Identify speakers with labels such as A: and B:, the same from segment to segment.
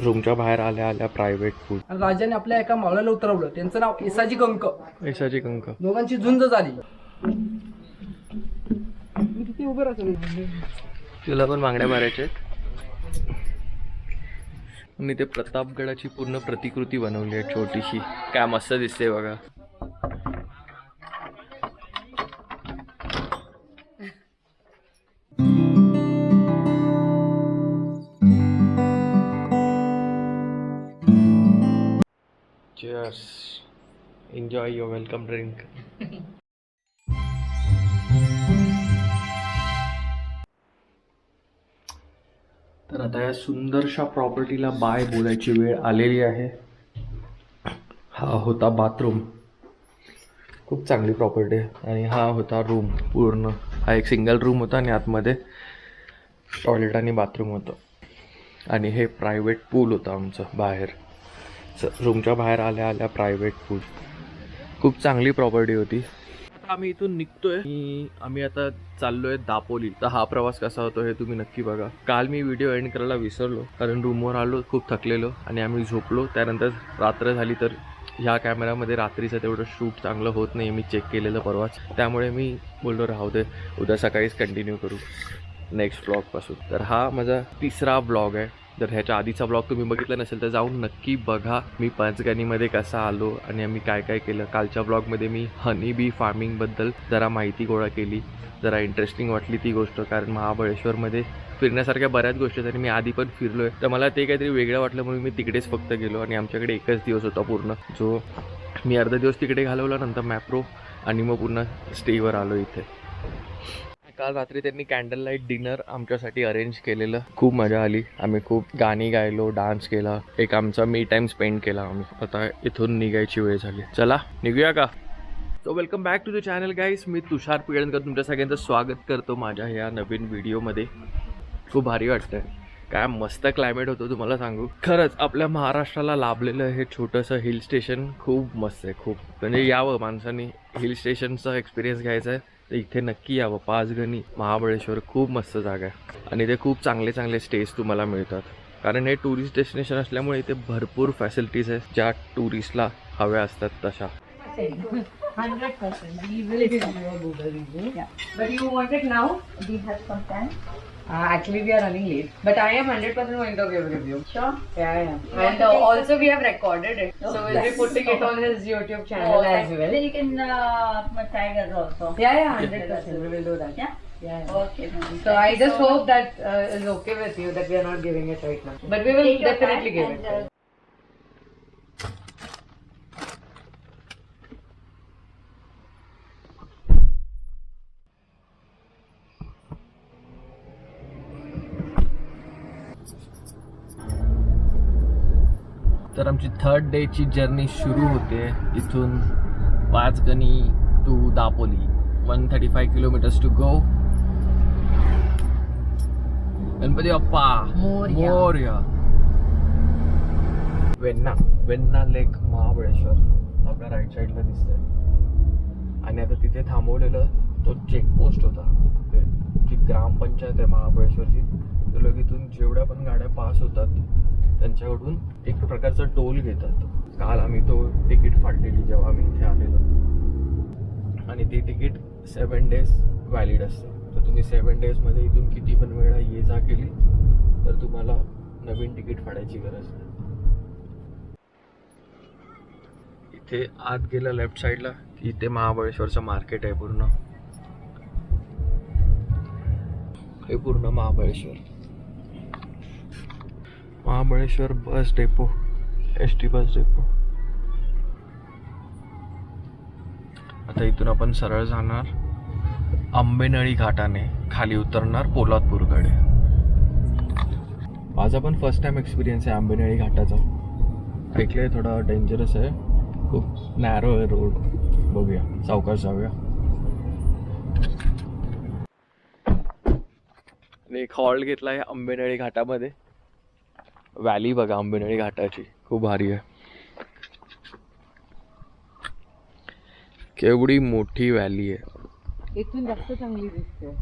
A: रूमच्या बाहेर आल्या आल्या प्रायव्हेट फूड
B: आणि राजाने आपल्या एका मावळ्याला उतरवलं. त्यांचं नाव एसाजी कंक.
A: यशाची कंक.
B: दोघांची झुंज झाली. मी तिथे उभं राहतो.
A: तुला पण बांगड्या मारायच्या आणि ते प्रतापगडाची पूर्ण प्रतिकृती बनवली आहे छोटीशी. काय मस्त दिसते बघा. Cheers. Enjoy your welcome drink. तर आता या सुंदरशा प्रॉपर्टीला बाय बोलायची वेळ आलेली आहे. हा होता बाथरूम खूप चांगली प्रॉपर्टी आहे. आणि हा होता रूम पूर्ण. हा एक सिंगल रूम होता आणि आतमध्ये टॉयलेट आणि बाथरूम होतं. आणि हे प्रायव्हेट पूल होतं आमचं बाहेर. रूमच्या बाहेर आल्या आल्या प्रायव्हेट पूल खूप चांगली प्रॉपर्टी होती. आम्ही इथून निघतोय. आम्ही आता चाललोय दापोली. तर हा प्रवास कसा होतो हे तुम्ही नक्की बघा. काल मी व्हिडिओ एंड करायला विसरलो. कारण रूमवर आलो खूप थकलेलो. आणि आम्ही झोपलो. त्यानंतर रात्र झाली तर ह्या कॅमेरामध्ये रात्रीचं तेवढं शूट चांगलं होत नाही. मी चेक केलेलं परवाच. त्यामुळे मी बोललो राहू दे. उद्या सकाळीच कंटिन्यू करू. नेक्स्ट ब्लॉगपासून तर हा माझा तिसरा ब्लॉग आहे. जर ह्याच्या आधीचा ब्लॉग तुम्ही बघितला नसेल तर जाऊन नक्की बघा. मी पंचगणीमध्ये कसा आलो आणि आम्ही काय काय केलं. कालच्या ब्लॉगमध्ये मी हनी बी फार्मिंगबद्दल जरा माहिती गोळा केली. जरा इंटरेस्टिंग वाटली ती गोष्ट कारण महाबळेश्वरमध्ये फिरण्यासारख्या बऱ्याच गोष्टी आहेत आणि मी आधी पण फिरलो आहे तर मला ते काहीतरी वेगळं वाटलं म्हणून मी तिकडेच फक्त गेलो आणि आमच्याकडे एकच दिवस होता पूर्ण. जो मी अर्धा दिवस तिकडे घालवला नंतर मॅप्रो आणि मग पुन्हा स्टेवर आलो इथे. काल रात्री त्यांनी कॅन्डल लाइट डिनर आमच्यासाठी अरेंज केलेलं. खूप मजा आली. आम्ही खूप गाणी गायलो डान्स केला. एक आमचा मी टाइम स्पेंड केला आम्ही. आता इथून निघायची वेळ झाली. चला निघूया का? So welcome back to the channel guys मी तुषार पिळणकर तुमच्या सगळ्यांचं स्वागत करतो माझ्या ह्या नवीन व्हिडिओमध्ये खूप भारी वाटतंय. काय मस्त क्लायमेट होतं तुम्हाला सांगू. खरंच आपल्या महाराष्ट्राला लाभलेलं हे छोटंसं हिल स्टेशन खूप मस्त आहे खूप. म्हणजे यावं माणसांनी हिल स्टेशनचा एक्सपिरियन्स घ्यायचा आहे. तर इथे नक्की यावं पाचगणी महाबळेश्वर खूप मस्त जागा आहे आणि इथे खूप चांगले चांगले स्टेज तुम्हाला मिळतात कारण हे टुरिस्ट डेस्टिनेशन असल्यामुळे इथे भरपूर फॅसिलिटीज आहेत ज्या टुरिस्टला हव्या असतात तशा
C: Hundred percent. We will give you a Google review. Yeah. But you want it now? We have some time.
D: Uh, actually, we are running late, but I am 100% going to give review.
C: Sure.
D: Yeah, yeah.
C: You
D: And uh, also, we have recorded it, so we'll
C: yes.
D: be putting it on his YouTube channel
C: Oh,
D: as well.
C: Then you can uh, tag us also.
D: Yeah, yeah, 100%. We will do that.
C: Yeah.
D: Yeah. yeah.
C: Okay. ma'am.
D: So I just
C: so
D: hope that uh, is okay with you that we are not giving it right now, but we will definitely give it.
A: तर आमची third डेची journey सुरू होते इथून Panchgani to Dapoli. One thirty five kilometres to go Ganpati Bappa
D: Morya.
A: Morya. Venna Venna lake Mahabaleshwar. आपल्या right साईडला दिसतंय. आणि आता तिथे थांबवलेलं तो चेकपोस्ट होता. ते जी ग्रामपंचायत आहे महाबळेश्वरची ते लोक इथून जेवढ्या पण गाड्या पास होतात त्यांच्याकडून एक प्रकारचा टोल घेतात. काल आम्ही तो तिकीट फाडलेली जेव्हा आम्ही इथे आलेलो. आणि ती तिकीट सेवन डेज व्हॅलिड असते. तर तुम्ही सेवन डेजमध्ये इथून किती पण वेळा ये जा केली तर तुम्हाला नवीन तिकीट फाडायची गरज नाही. इथे आत गेलं लेफ्ट साईडला की इथे महाबळेश्वरचं मार्केट आहे पूर्ण. हे पूर्ण Mahabaleshwar. Mahabaleshwar bus depot S T bus depot. आता इथून आपण सरळ जाणार आंबेनळी घाटाने खाली उतरणार पोलादपूरकडे. माझा पण फर्स्ट टाइम एक्सपिरियन्स आहे आंबेनळी घाटाचा. ऐकलंय थोडा डेंजरस आहे. खूप नॅरो आहे रोड बघूया सावकाश जाऊया. आणि एक हॉल्ट घेतला आहे आंबेनळी घाटामध्ये. व्हॅली बघा आंबेनळी घाटाची. खूप भारी आहे. केवढी मोठी व्हॅली आहे.
D: इथून जास्त चांगली दिसते.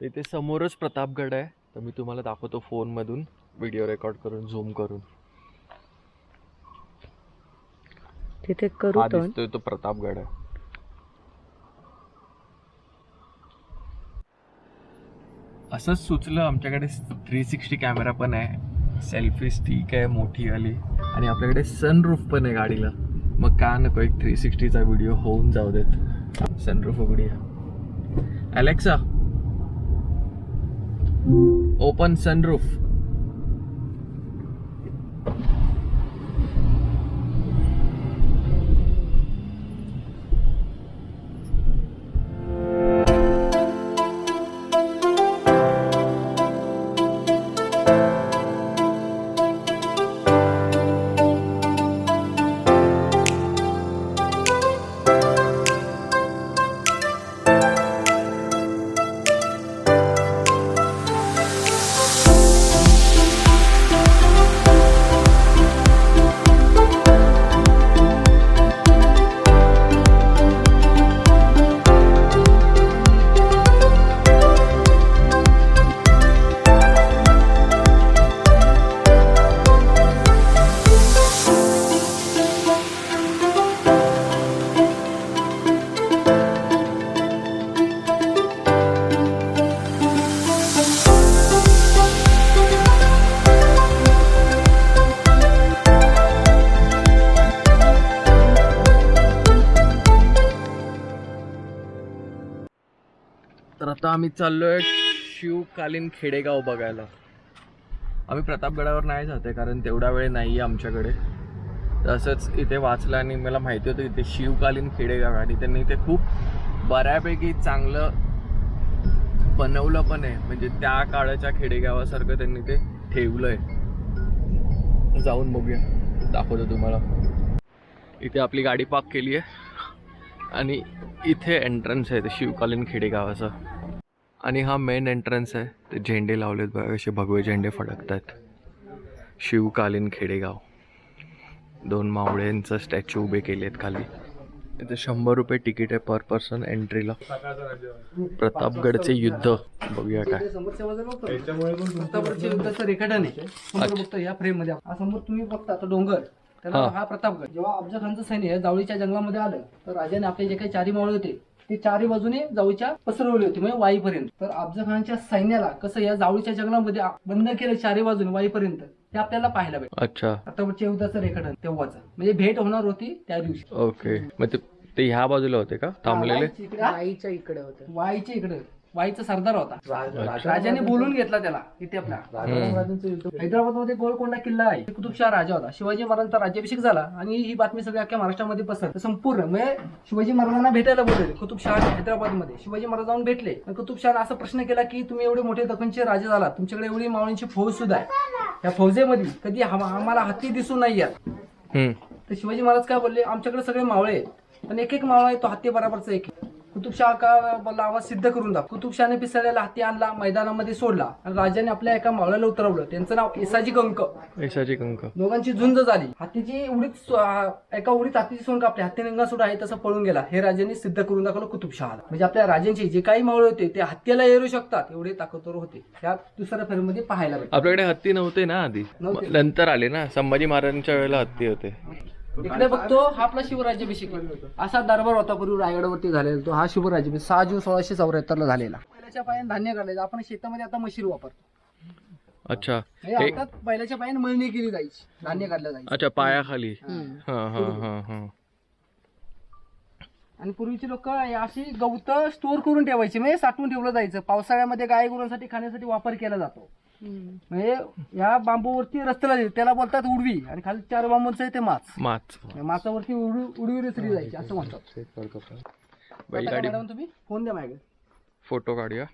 A: इथे समोरच प्रतापगड आहे. तर मी तुम्हाला दाखवतो फोनमधून व्हिडिओ रेकॉर्ड करून झूम करून.
C: तिथे करू
A: तो प्रतापगड आहे. असंच सुचलं आमच्याकडे थ्री सिक्स्टी कॅमेरा पण आहे. सेल्फी स्टिक आहे मोठी आली आणि आपल्याकडे सनरूफ पण आहे गाडीला. मग का नको एक थ्री सिक्स्टीचा व्हिडिओ होऊन जाऊ देत. सनरूफ उघडूया अलेक्सा ओपन सनरूफ आम्ही चाललोय शिवकालीन खेडेगाव बघायला. आम्ही प्रतापगडावर नाही जाते कारण तेवढा वेळ नाही आहे आमच्याकडे. तसंच इथे वाचलं आणि मला माहिती होतं इथे शिवकालीन खेडेगाव आणि त्यांनी इथे खूप बऱ्यापैकी चांगलं बनवलं पण आहे. म्हणजे त्या काळाच्या खेडेगावासारखं त्यांनी ते ठेवलं आहे जाऊन बघूया. दाखवतो तुम्हाला. इथे आपली गाडी पार्क केली आहे आणि इथे एंट्रन्स आहे ते शिवकालीन खेडेगावाचं. आणि हा मेन एंट्रन्स आहे. ते झेंडे लावलेत बघा कसे भगवे झेंडे फडकत आहेत शिवकालीन खेडेगाव. दोन मावळ्यांचं स्टॅच्यू उभे केले आहेत खाली. इथे शंभर रुपये तिकीट आहे पर पर्सन एंट्रीला प्रतापगडचे युद्ध. बघूया काय.
B: युद्धाचं रेखाटन आहे. समोर बघतो या फ्रेममध्ये. हा समोर तुम्ही बघता डोंगर. त्याला
A: हा.
B: हा प्रतापगड. जेव्हा अफजल खानचं सैन्य जावळीच्या जंगलामध्ये आलं तर राजाने आपले जे काही चारी मावळे होते ते चारी बाजूने जावळीच्या पसरवले होते म्हणजे वाईपर्यंत. तर अफजल खानच्या सैन्याला कसं या जावळीच्या जंगलामध्ये बंद केलं चारी बाजूने वाईपर्यंत ते आपल्याला पाहायला भेटतं.
A: अच्छा.
B: प्रतापगडच्या युद्धाचं रेखाटन तेव्हाच. म्हणजे भेट होणार होती त्या दिवशी.
A: ओके. मग ते ह्या बाजूला होते का? थांबलेले?
B: वाईच्या इकडे.
C: होतं.
B: वाईच्या इकडे. वाईचा सरदार होता. राजाने बोलून घेतला त्याला इथे आपला हैदराबादमध्ये गोलकोंडा किल्ला आहे. कुतुबशाह राजा होता. शिवाजी महाराजांचा राज्याभिषेक झाला आणि ही बातमी सगळी अख्ख्या महाराष्ट्रामध्ये पसरली. संपूर्ण म्हणजे शिवाजी महाराजांना भेटायला बोलले कुतुबशाह हैदराबादमध्ये शिवाजी महाराज जाऊन भेटले. आणि कुतुबशहा असा प्रश्न केला की तुम्ही एवढे मोठे दखनचे राजे झाला तुमच्याकडे एवढी मावळींची फौज सुद्धा आहे. त्या फौजेमध्ये कधी आम- आम्हाला हत्ती दिसून नाही येत. तर शिवाजी महाराज काय बोलले? आमच्याकडे सगळे मावळे आहेत. पण एक एक मावळा आहे तो हत्ती बराबरचा एक आहे. कुतुबशाह का आवाज सिद्ध करून दाख कुतुबशहाने पिसळलेला हत्ती आणला मैदानामध्ये सोडला आणि राजाने आपल्या एका मावळ्याला उतरवलं. त्यांचं नाव एसाजी कंक.
A: यशाची कंक.
B: दोघांची झुंज झाली. सो- आ- एका उडीत हत्तीची सोंग कापली. हत्ती सुद्धा आहे तसं पळून गेला. हे राजांनी सिद्ध करून दाखवलं कुतुबशहाला. म्हणजे आपल्या राजांचे जे काही मावळे होते ते हत्तीला येरू शकतात एवढे ताकदवर होते. या दुसऱ्या फेरीमध्ये पाहायला
A: आपल्याकडे हत्ती नव्हते ना आधी.
B: नव्हते.
A: नंतर आले ना. संभाजी महाराजांच्या वेळेला हत्ती होते.
B: इकडे बघतो हा आपला शिवराज्याभिषेक. असा दरबार होता पूर्वी रायगडावरती झालेला तो. हा शिवराज्याभिषेक सहा जून सोळाशे चौऱ्याहत्तर ला झालेला. बैलाच्या पायाने धान्य काढायचं आपण शेतामध्ये आता मशीन वापरतो.
A: अच्छा. हे
B: आता बैलाच्या पायाने मळणी केली जायची. धान्य काढलं जायचं.
A: अच्छा पायाखाली. हा. हा हा हा
B: आणि पूर्वीचे लोक अशी गवत स्टोअर करून ठेवायची. म्हणजे साठवून ठेवलं जायचं. पावसाळ्यामध्ये गाय गुरांसाठी खाण्यासाठी वापर केला जातो. म्हणजे या बांबूवरती रस्त्याला. त्याला बोलतात उडवी. आणि खाली चार बांबूंचं आहे ते माच.
A: माच.
B: या माचावरती उडवी उडवी रचली जायची असं म्हणतात.
A: बैलगाडी
B: मॅडम तुम्ही. फोन द्या माझ्याकडे
A: फोटो काढूया.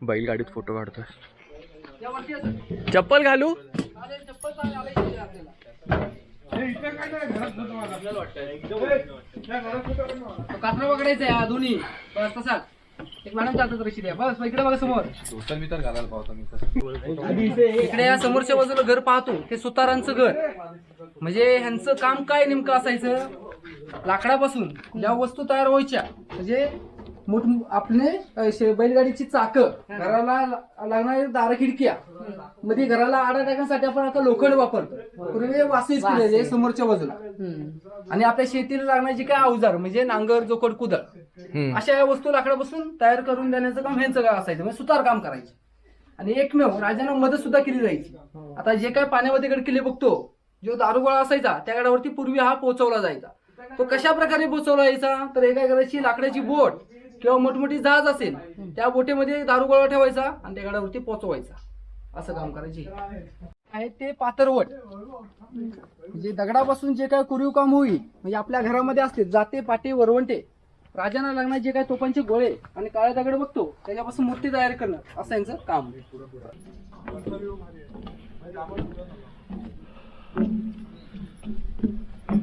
A: बैलगाडीत फोटो काढतोय.
B: यावरती असं.
A: चप्पल घालू?
B: आले, चप्पल चालेल, आले इथे आपल्याला. तो कापड पकडायचं आहे हा दोन्ही. बस तसा एक मॅडम चालतात रशी द्या? बस इकडे बघा समोर. इकडे या समोरच्या बाजूला घर पाहतो. ते सुतारांचं घर. म्हणजे ह्यांचं काम काय नेमकं असायचं? लाकडापासून. ज्या वस्तू तयार व्हायच्या. म्हणजे मोठ आपले शे- बैलगाडीची चाक घराला लागणारी दार खिडक्या मध्ये घराला आडा टाकण्यासाठी आपण आता लोखंड वापरतो. पूर्वी वासीच केलेले समोरच्या बाजूला. आणि आपल्या शेतीला लागणारे जे काय अवजार म्हणजे नांगर जोकड कुदळ.
A: हम्म.
B: अशा या वस्तू लाकडापासून तयार करून देण्याचं काम ह्यांचं काय असायचं म्हणजे सुतार काम करायचे. आणि एकमेव राजांना मदत सुद्धा केली जायची. आता जे काय पाण्यामध्ये गडकिल्ले बघतो जो दारुगोळा असायचा त्या गडावरती पूर्वी हा पोहोचवला जायचा. तो कशा प्रकारे पोहोचवला जायचा? तर एका करायची? लाकडाची बोट. किंवा मोठमोठी जहाज असेल त्या बोटीमध्ये दारुगोळा ठेवायचा आणि त्या गडावरती पोहोचवायचा. असं काम करायचे. आहे ते पातरवट म्हणजे दगडापासून जे काय कुरीव काम होईल म्हणजे आपल्या घरामध्ये असते जाते पाटे वरवंटे राजांना लागणारे जे काय तोफांचे गोळे आणि काळे दगड बघतो त्याच्यापासून मूर्ती तयार करणं असं यांचं काम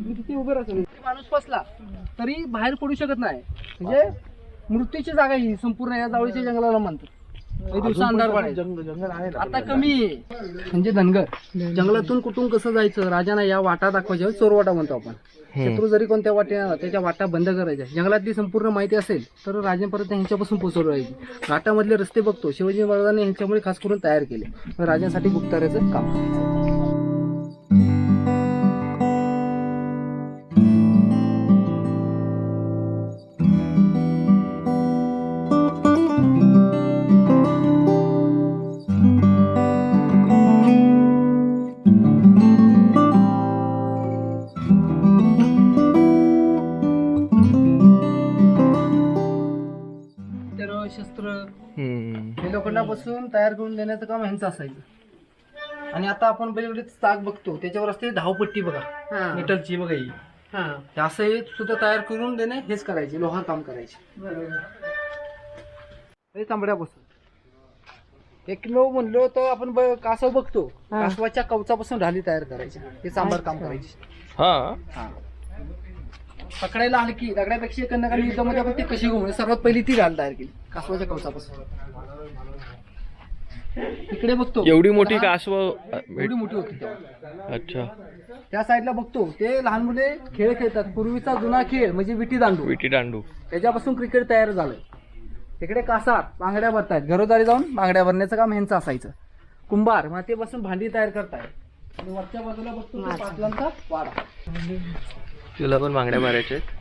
B: किती उभं राहतो माणूस फसला तरी बाहेर पडू शकत नाही. म्हणजे मृत्यूची जागा ही संपूर्ण या जावळीच्या जंगलाला म्हणतात. दिवसा अंधार. आता कमी आहे. म्हणजे धनगर. जंगलातून कुठून कसं जायचं? राजांना या वाटा दाखवायच्या चोरवाटा म्हणतो आपण. शत्रू जरी कोणत्या आला, त्याच्या वाटा बंद करायच्या. जंगलातली संपूर्ण माहिती असेल तर राजांपर्यंत यांच्यापासून पोचवलं राहायची घाटामधले रस्ते बघतो. शिवाजी महाराजांनी यांच्यामुळे खास करून तयार केले. राजांसाठी गुप्ताऱ्याचं काम. तयार करून देण्याचं काम ह्यांचं असायचं. आणि आता आपण बैलगाडीत चाक बघतो त्याच्यावर असते धावपट्टी बघा मेटलची बघा ही. हे. असं हे सुद्धा तयार करून देणे हेच करायचे लोहा काम करायचे. तांबड्यापासून. एकमेव म्हणलो तर आपण कासव बघतो कासवाच्या कवचापासून ढाली तयार करायची हे सांबार काम करायचे.
A: हा.
B: पकडायला हलकी दगडापेक्षा कन्नकाली युद्धामध्ये आपण ती कशी घुमली सर्वात पहिली ती ढाल तयार केली कासवाच्या कवचापासून. इकडे बघतो.
A: एवढी मोठी कासव
B: एवढी मोठी होती तेव्हा.
A: अच्छा.
B: त्या साईडला बघतो. ते लहान मुले खेळ खेळतात. पूर्वीचा जुना खेळ म्हणजे विटी दांडू.
A: विटी दांडू.
B: त्याच्यापासून क्रिकेट तयार झालंय. तिकडे कासार बांगड्या भरतायत. घरोदारी जाऊन बांगड्या भरण्याचं काम ह्यांचं असायचं. कुंभार मातीपासून भांडी तयार करतायत. आणि वरच्या बाजूला बघतो तो पाटलांचा वाडा.
A: तुला पण बांगड्या मारायच्या इथे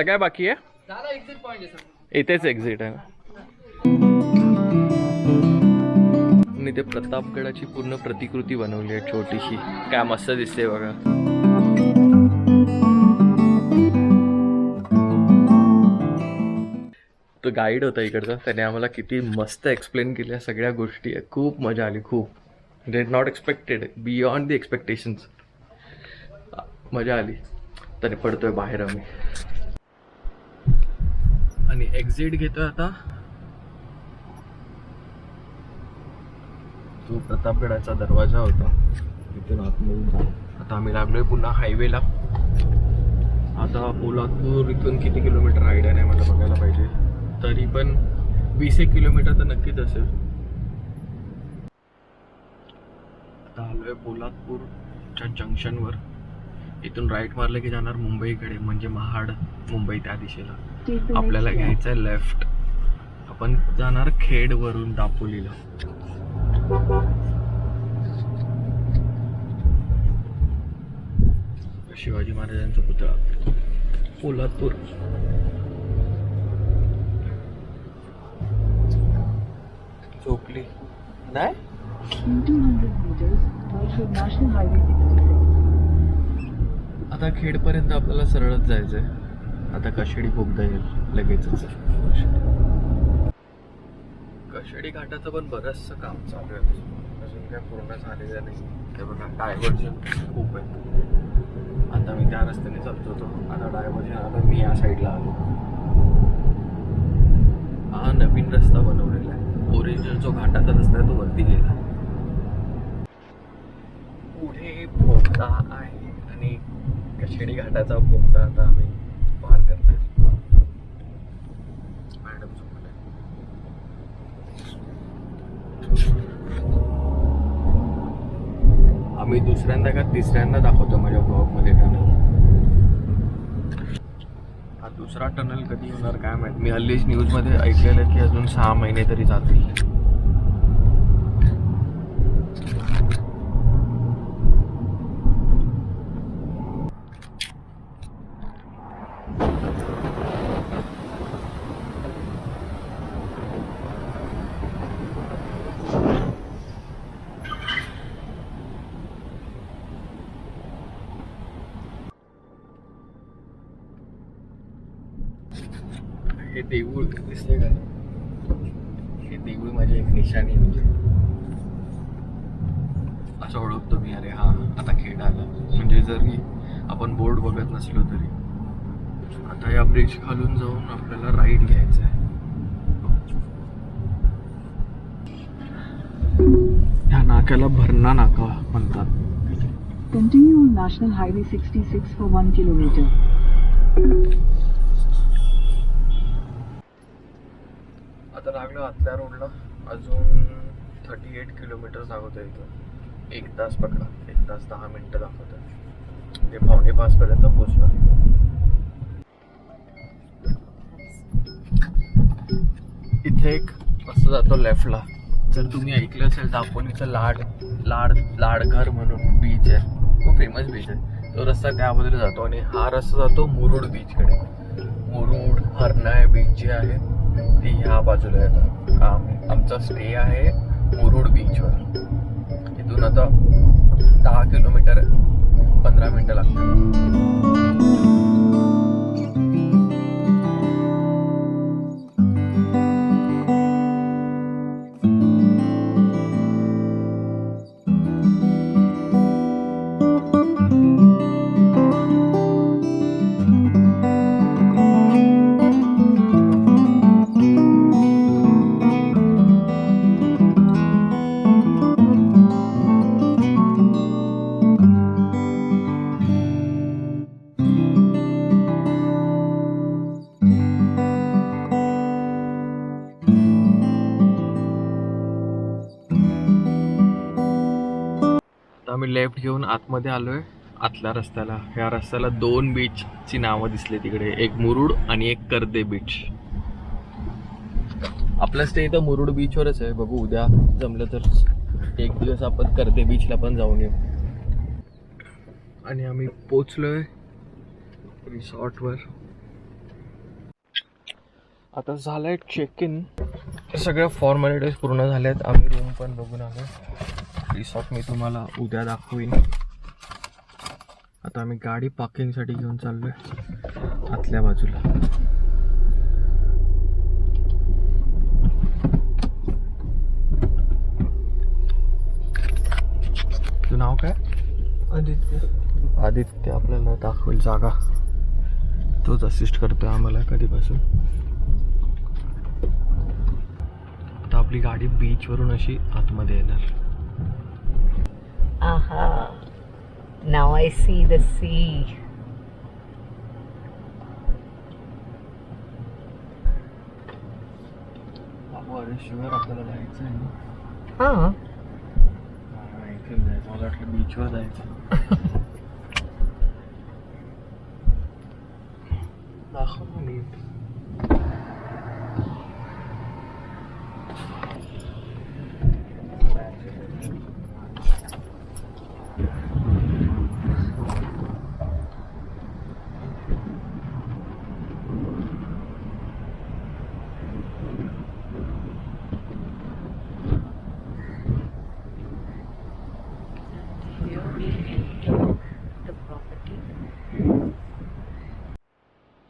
A: आता काय बाकी आहे? इथेच एक्झिट आहे मी ते प्रतापगडाची पूर्ण प्रतिकृती बनवली आहे छोटीशी. काय मस्त दिसते बघा. तो गाईड होता इकडचा. त्याने आम्हाला किती मस्त एक्सप्लेन केल्या सगळ्या गोष्टी खूप मजा आली खूप. That not expected beyond the expectations मजा आली. त्याने पडतोय बाहेर आम्ही. आणि एक्झिट घेतोय आता. तो प्रतापगडाचा दरवाजा होता. तिथून आतमधून आता आम्ही लागलोय पुन्हा हायवेला आता पोलादपूर इथून किती किलोमीटर आयडिया नाही मला बघायला पाहिजे. तरी पण वीस एक किलोमीटर तर नक्कीच असेल. आता आलोय पोलादपूरच्या जंक्शनवर इथून राईट मारलं की जाणार मुंबईकडे म्हणजे महाड मुंबई त्या दिशेला. आपल्याला घ्यायचं आहे लेफ्ट आपण जाणार खेडवरून दापोलीला. शिवाजी महाराजांचा पुतळा. पोलादपूर चोपली. नाही?
E: In 200 meters, go through National Highway 66.
A: आता खेडपर्यंत आपल्याला सरळच जायचंय. आता कशेडी बोगदा येईल लगेचच कशेडी. घाटाचं पण बरंचसं काम चालू आहे अजून. काय पूर्ण झालेलं नाही. ते बघा डायव्हर्जन खूप आहे. आता मी त्या रस्त्याने चालतो होतो. आता डायव्हर्जन आता मी या साईडला आलो. हा नवीन रस्ता बनवलेला आहे. ओरिजिनल जो घाटाचा रस्ता आहे तो वरती गेला. पुढे बोगदा आहे आणि कशेडी घाटाचा बोगदा आता आम्ही पार करतोय मॅडम झोपले मी दुसऱ्यांदा का तिसऱ्यांदा दाखवतो माझ्या ब्लॉगमध्ये टनल हा दुसरा टनल कधी होणार काय माहीत? मी हल्लीच न्यूजमध्ये ऐकलेलं की अजून सहा महिने तरी जातील हे देऊळ दिसतंय का हे देऊळ माझी एक निशाणी म्हणजे असं ओळखतो मी अरे हा आता खेळ आला. म्हणजे जरी आपण बोर्ड बघत नसलो तरी. आता या ब्रिज खालून जाऊन आपल्याला राईड घ्यायचा आहे ह्या नाक्याला भरणा नाका म्हणतात.
E: Continue on National Highway 66 for 1 kilometer.
A: लागलं आतल्या रोडला अजून थर्टी एट किलोमीटर दाखवतं आहे इथं एक तास पकडा एक तास दहा मिनटं दाखवत आहे ते पावणे पाच पर्यंत इथे एक असं जातो लेफ्टला जर तुम्ही ऐकलं असेल दापोलीचं लाड लाड लाडघर म्हणून बीच आहे. खूप फेमस बीच आहे. तो रस्ता त्यामध्ये जातो आणि हा रस्ता जातो मुरुड बीचकडे मुरुड हरनाय बीच जे आहे ती ह्या बाजूला येतात आम- आमचा स्टे आहे मुरुड बीचवर इथून आता दहा किलोमीटर पंधरा मिनटं लागतात. लेफ्ट घेऊन आतमध्ये आलोय. आतल्या रस्त्याला. ह्या रस्त्याला दोन बीचची नावं दिसली तिकडे. एक मुरुड आणि एक कर्दे बीच आपला स्टे इथं मुरुड बीचवरच आहे. बघू उद्या जमलं तर एक दिवस आपण कर्दे बीचला पण जाऊन येऊ. आणि आम्ही पोचलोय रिसॉर्टवर. आता झालंय चेक इन सगळ्या फॉर्मॅलिटीज पूर्ण झाल्यात. आम्ही रूम पण बघून आलो रिसॉर्ट मी तुम्हाला उद्या दाखवीन. आता आम्ही गाडी पार्किंगसाठी घेऊन चाललो आहे आतल्या बाजूला. नाव काय?
B: आदित्य.
A: आदित्य आपल्याला दाखवेल जागा. तोच असिस्ट करतो आम्हाला कधीपासून. आता आपली गाडी बीचवरून अशी आतमध्ये येणार.
C: Aha. Now I see the sea.
A: शिवाय आपल्याला जायचं आहे ना
C: Huh.
A: इथे जायचं मला वाटलं बीचवर जायचं दाखव ना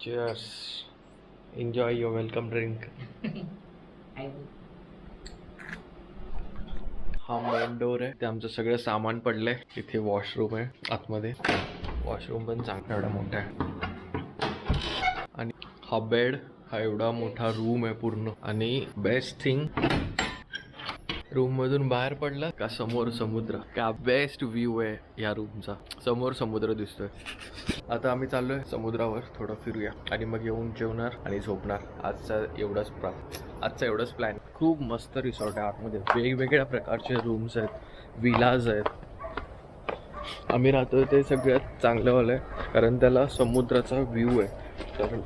A: Cheers. Enjoy your welcome drink.
C: I will.
A: हा मेन डोर आहे ते आमचं सगळं सामान पडलंय इथे वॉशरूम आहे आतमध्ये वॉशरूम पण चांगला एवढा मोठा आहे आणि हा बेड हा एवढा मोठा रूम आहे पूर्ण आणि बेस्ट थिंग रूम मधून बाहेर पडला का समोर समुद्र? का बेस्ट व्ह्यू आहे या रूमचा समोर समुद्र दिसतोय. आता आम्ही चाललोय समुद्रावर थोडं फिरूया. आणि मग येऊन जेवणार आणि झोपणार. आजचा एवढाच प्रा आजचा एवढाच प्लॅन खूप मस्त रिसॉर्ट आहे आतमध्ये. वेगवेगळ्या प्रकारचे रूम्स आहेत. विलाज आहेत. आम्ही राहतोय ते सगळ्यात चांगलं वालं आहे. कारण त्याला समुद्राचा व्ह्यू आहे. तर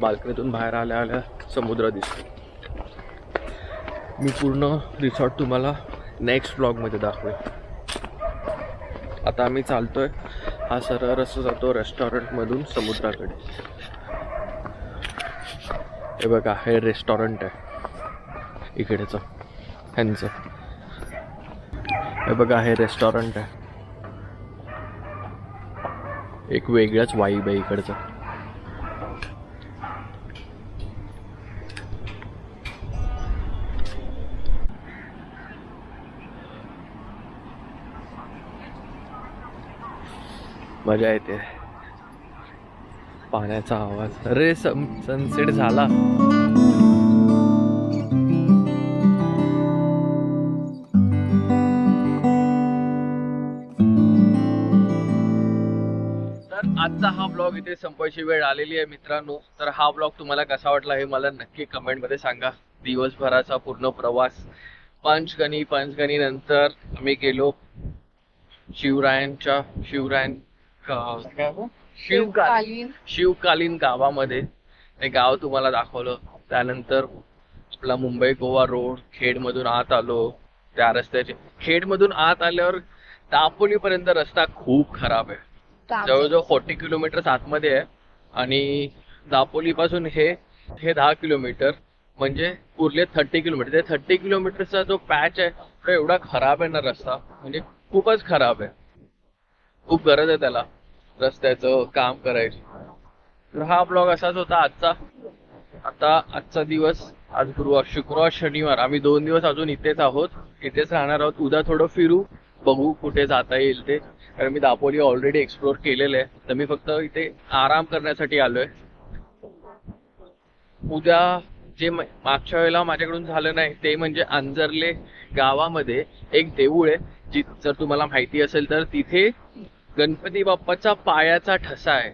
A: बाल्कनीतून बाहेर आल्या आल्या समुद्र दिसतो मी पूर्ण रिसॉर्ट तुम्हाला नेक्स्ट ब्लॉगमध्ये दाखवेल. आता आम्ही चालतोय. हा सरळ रस्ता जातो रेस्टॉरंटमधून समुद्राकडे. हे बघा हे रेस्टॉरंट आहे. इकडेचं ह्यांचं. हे बघा हे रेस्टॉरंट आहे. एक वेगळाच वाईब आहे इकडचं. मजा येते. पाण्याचा आवाज. अरे सन सनसेट झाला. तर आजचा हा ब्लॉग इथे संपायची वेळ आलेली आहे मित्रांनो. तर हा ब्लॉग तुम्हाला कसा वाटला हे मला नक्की कमेंटमध्ये सांगा. दिवसभराचा पूर्ण प्रवास. पंचगणी पंचगणी नंतर आम्ही गेलो शिवरायांच्या शिवरायन शिवकालीन. शिवकालीन गावामध्ये ते गाव तुम्हाला दाखवलं. त्यानंतर आपला मुंबई गोवा रोड खेडमधून आत आलो. त्या रस्त्याचे खेडमधून आत आल्यावर दापोलीपर्यंत रस्ता खूप खराब आहे. जवळजवळ फोर्टी किलोमीटर आतमध्ये आहे. आणि दापोली पासून हे हे दहा किलोमीटर म्हणजे उरले थर्टी किलोमीटर. ते थर्टी किलोमीटरचा जो पॅच आहे तो एवढा खराब आहे ना रस्ता. म्हणजे खूपच खराब आहे. खूप गरज आहे त्याला. रस्त्याचं काम करायची. तर हा ब्लॉग असाच होता आजचा. आता आजचा दिवस आज गुरुवार शुक्रवार शनिवार. आम्ही दोन दिवस अजून इथेच आहोत. इथेच राहणार आहोत. उद्या थोडं फिरू. बघू कुठे जाता येईल ते. कारण मी दापोली ऑलरेडी एक्सप्लोर केलेलं आहे. तर मी फक्त इथे आराम करण्यासाठी आलोय. उद्या जे मागच्या वेळेला माझ्याकडून झालं नाही ते म्हणजे अंजरले गावामध्ये एक देऊळ आहे. जी जर तुम्हाला माहिती असेल तर तिथे गणपती बाप्पाचा पायाचा ठसा आहे.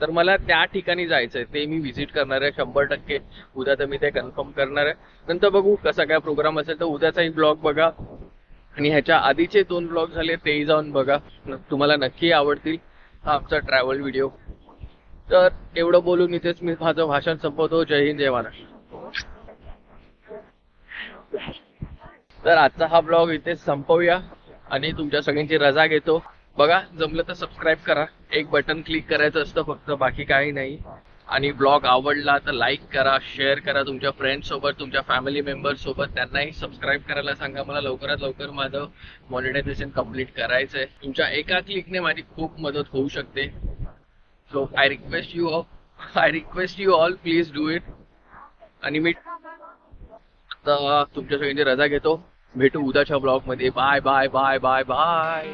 A: तर मला त्या ठिकाणी जायचंय. ते मी व्हिजिट करणार आहे शंभर टक्के. उद्या तर मी ते कन्फर्म करणार आहे. नंतर बघू कसा काय प्रोग्राम असेल तर उद्याचाही ब्लॉग बघा. आणि ह्याच्या आधीचे दोन ब्लॉग झाले तेही जाऊन बघा. तुम्हाला नक्की आवडतील हा आमचा ट्रॅव्हल व्हिडिओ तर एवढं बोलून इथेच मी माझं भाषण संपवतो. जय हिंद जय महाराष्ट्र. तर आजचा हा ब्लॉग इथेच संपवूया. आणि तुमच्या सगळ्यांची रजा घेतो. बघा जमलं तर सबस्क्राईब करा. एक बटन क्लिक करायचं असतं फक्त बाकी काही नाही. आणि ब्लॉग आवडला तर लाईक करा शेअर करा तुमच्या फ्रेंड्स सोबत तुमच्या फॅमिली मेंबर्स सोबत. त्यांनाही सबस्क्राईब करायला सांगा. मला लवकरात लवकर माझं मॉनिटायझेशन कंप्लीट करायचंय. तुमच्या एका क्लिकने माझी खूप मदत होऊ शकते. So I request you I request you all please do it आणि मी आता तुमच्या सगळ्यांची रजा घेतो. भेटू उद्याच्या ब्लॉगमध्ये. Bye bye bye bye bye